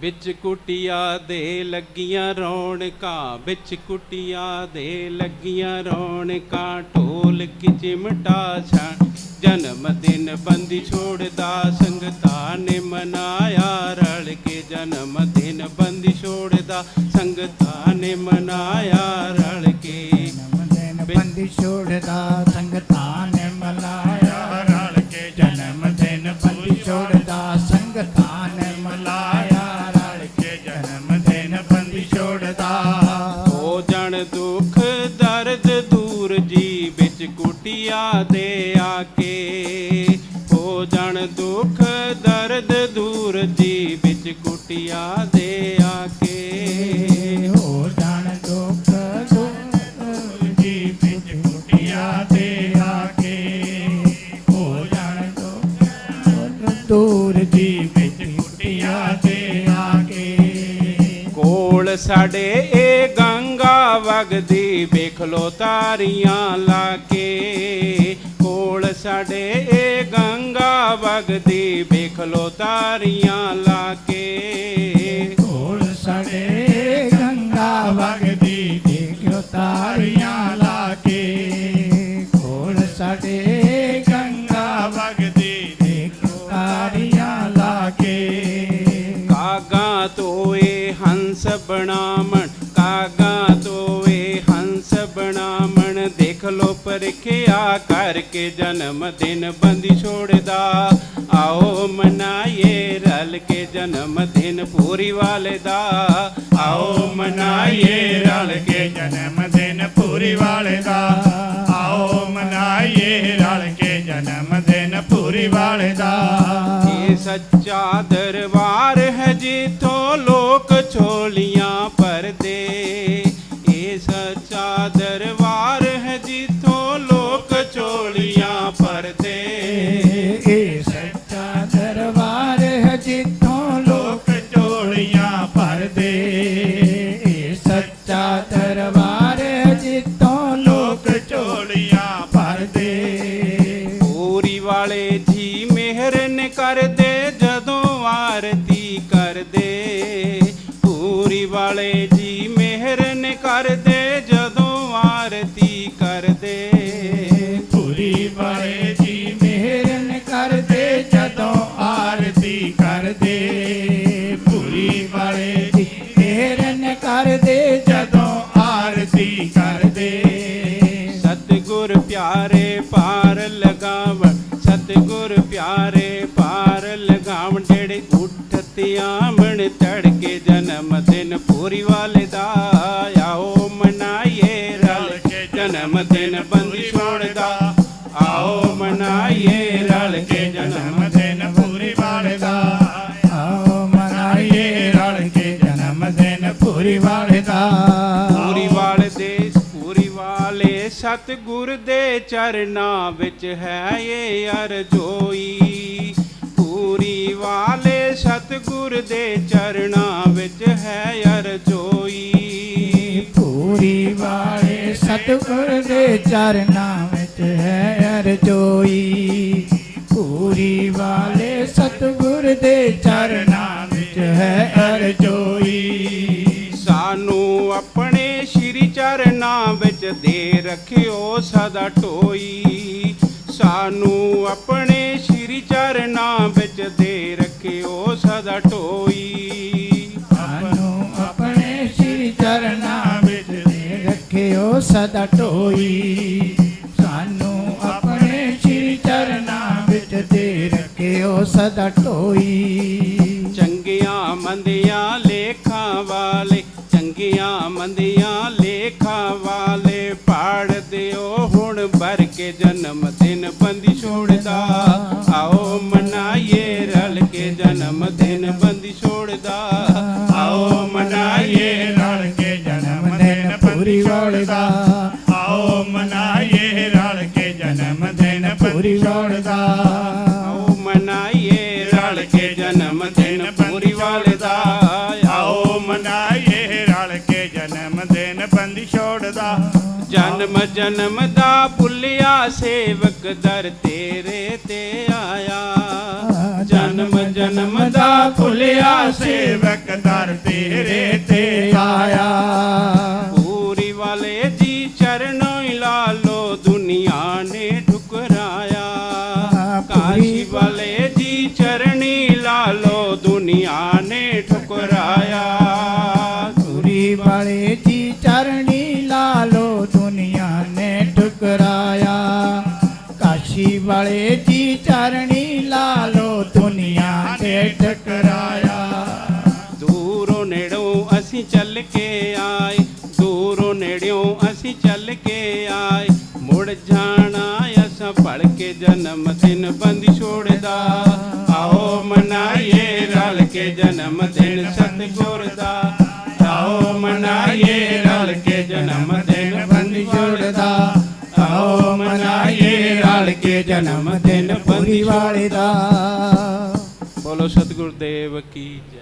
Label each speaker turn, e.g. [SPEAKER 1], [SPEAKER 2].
[SPEAKER 1] ਵਿੱਚ ਕੁਟਿਆ ਦੇ ਲੱਗੀਆਂ ਰੌਣਕਾਂ, ਵਿੱਚ ਕੁਟਿਆ ਦੇ ਲੱਗੀਆਂ ਰੌਣਕਾਂ, ਢੋਲ ਚਿਮਟਾ ਛਣ ਜਨਮ ਦਿਨ ਬੰਦੀ ਛੋੜਦਾ, ਸੰਗਤਾਂ ਨੇ ਮਨਾਇਆ ਰਲ ਕੇ। ਜਨਮ ਦਿਨ ਬੰਦੀ ਛੋੜਦਾ, ਸੰਗਤਾਂ ਨੇ ਮਨਾਇਆ ਰਲ ਕੇ।
[SPEAKER 2] ਜਨਮ ਦਿਨ ਬੰਦੀ ਛੋੜਦਾ ਬੰਦੀ
[SPEAKER 1] ਹੋ ਜਣ ਦੁੱਖ ਦਰਦ ਦੂਰ ਜੀ ਵਿੱਚ ਕੁਟਿਆ ਦੇ ਆ ਕੇ ਹੋ ਜਣ ਦੁੱਖ ਦਰਦ ਦੂਰ ਜੀ ਵਿੱਚ ਕੁਟਿਆ ਦੇ ਸਾਡੇ ਇਹ ਗੰਗਾ ਵਗਦੀ, ਵੇਖ ਲੋ ਤਾਰੀਆਂ ਲਾ ਕੇ। ਕੋਲ ਸਾਡੇ ਇਹ ਗੰਗਾ ਵਗਦੀ, ਵੇਖ ਲੋ ਤਾਰੀਆਂ ਲੋ ਕਰਕੇ ਜਨਮ ਦਿਨ ਬੰਦੀ ਛੋੜਦਾ। ਆਓ ਮਨਾਏ ਰਲ ਕੇ ਜਨਮ ਦਿਨ ਪੂਰੀ ਵਾਲੇ ਦਾ ਆਓ ਮਨਾਈਏ, ਰਲ ਕੇ
[SPEAKER 2] ਜਨਮ ਦਿਨ ਪੂਰੀ ਵਾਲੇ ਦਾ
[SPEAKER 1] ਜੀ ਮਿਹਰਨ ਕਰਦੇ ਜਦੋਂ ਆਰਤੀ ਕਰਦੇ। ਉੱਠਤ ਆਮਣ ਤੜਕੇ ਜਨਮ ਦਿਨ ਪੂਰੀ ਵਾਲੇ ਦਾ ਆਓ ਮਨਾਈਏ ਰਲ ਕੇ ਜਨਮ ਦਿਨ ਬੰਦੀ ਛੋੜਦਾ ਆਓ ਮਨਾਈਏ ਰਲ ਕੇ ਜਨਮ
[SPEAKER 2] ਦਿਨ ਪੂਰੀ ਵਾਲੇ ਦਾ ਆਓ ਮਨਾਈਏ ਰਲ ਕੇ ਜਨਮ ਦਿਨ ਪੂਰੀ ਵਾਲੇ ਦਾ
[SPEAKER 1] ਪੂਰੀ ਵਾਲੇ ਦੇ ਪੂਰੀ ਵਾਲੇ ਸਤਿਗੁਰ ਦੇ ਚਰਨਾਂ ਵਿੱਚ ਹੈ ਇਹ ਅਰਜੋਈ ਪੂਰੀ ਵਾਲੇ ਸਤਿਗੁਰ ਦੇ ਚਰਨਾਂ ਵਿੱਚ ਹੈ ਅਰਜੋਈ
[SPEAKER 2] ਪੂਰੀ ਵਾਲੇ ਸਤਿਗੁਰ ਦੇ ਚਰਨਾਂ ਵਿੱਚ ਹੈ ਅਰਜੋਈ ਪੂਰੀ ਵਾਲੇ ਸਤਿਗੁਰ ਦੇ ਚਰਨਾਂ ਵਿੱਚ ਹੈ ਅਰਜੋਈ
[SPEAKER 1] ਸਾਨੂੰ ਆਪਣੇ ਸ਼੍ਰੀ ਚਰਨਾਂ ਵਿੱਚ ਦੇ ਰੱਖਿਓ ਸਦਾ ਢੋਈ ਸਾਨੂੰ ਆਪਣੇ ਸ਼੍ਰੀ ਸਦਾ ਢੋਈ
[SPEAKER 2] ਸਾਨੂੰ ਆਪਣੇ ਸ੍ਰੀ ਚਰਨਾਂ ਵਿੱਚ ਦੇ ਰੱਖਿਓ ਸਦਾ ਢੋਈ ਸਾਨੂੰ ਆਪਣੇ ਸ੍ਰੀ ਚਰਨਾਂ ਵਿੱਚ ਦੇ ਰੱਖਿਓ ਸਦਾ ਢੋਈ
[SPEAKER 1] ਆਓ ਮਨਾਈਏ ਰਲ ਕੇ ਜਨਮ ਦਿਨ
[SPEAKER 2] ਪੂਰੀ ਵਾਲਦਾ ਆਓ ਮਨਾਈਏ ਰਲ ਕੇ ਜਨਮ ਦਿਨ ਪੂਰੀ ਵਾਲਦਾ
[SPEAKER 1] ਆਓ ਮਨਾਈਏ ਰਲ ਕੇ ਜਨਮ ਦਿਨ ਪੂਰੀ ਵਾਲੇ ਦਾ। ਆਓ
[SPEAKER 2] ਮਨਾਈਏ ਰਲ ਕੇ ਜਨਮ ਦਿਨ ਬੰਦੀ ਛੋੜਦਾ
[SPEAKER 1] ਜਨਮ ਜਨਮ ਦਾ ਭੁੱਲਿਆ ਸੇਵਕ ਦਰ ਤੇਰੇ ਤੇ ਆਇਆ। ਜਨਮ ਜਨਮ ਦਾ
[SPEAKER 2] ਚੱਲਿਆ ਸੇਵਕ ਦਰ ਤੇਰੇ ਤੇ ਆਇਆ।
[SPEAKER 1] ਪੂਰੀ ਵਾਲੇ ਜੀ ਚਰਨੋਂ ਹੀ ਲਾ ਲੋ ਦੁਨੀਆ ਨੇ ਠੁਕਰਾਇਆ। ਕਾਸ਼ੀ ਵਾਲੇ ਜੀ ਚਰਨੀ ਲਾ ਲੋ ਦੁਨੀਆ ਨੇ ਠੁਕਰਾਇਆ।
[SPEAKER 2] ਪੂਰੀ ਵਾਲੇ ਜੀ ਚਰਣੀ ਲਾਲੋ ਦੁਨੀਆ ਨੇ ਠੁਕਰਾਇਆ। ਕਾਸ਼ੀ ਵਾਲੇ ਜੀ ਚਰਣੀ
[SPEAKER 1] ਅਸਾਂ ਕੇ ਜਨਮ ਦਿਨ ਬੰਦੀ ਛੋੜਦਾ। ਆਓ ਮਨਾਈਏ ਰਲ ਕੇ ਜਨਮ ਦਿਨ ਸਤਿਗੁਰ ਦਾ। ਆਓ ਮਨਾਈਏ ਰਲ ਕੇ ਜਨਮ ਦਿਨ ਬੰਦੀ ਛੋੜਦਾ। ਆਓ ਮਨਾਈਏ ਰਲ ਕੇ ਜਨਮ ਦਿਨ ਬੰਦੀ
[SPEAKER 2] ਵਾਲੇ ਦਾ।
[SPEAKER 1] ਬੋਲੋ ਸਤਿਗੁਰ ਦੇਵ ਕੀ ਜੈ।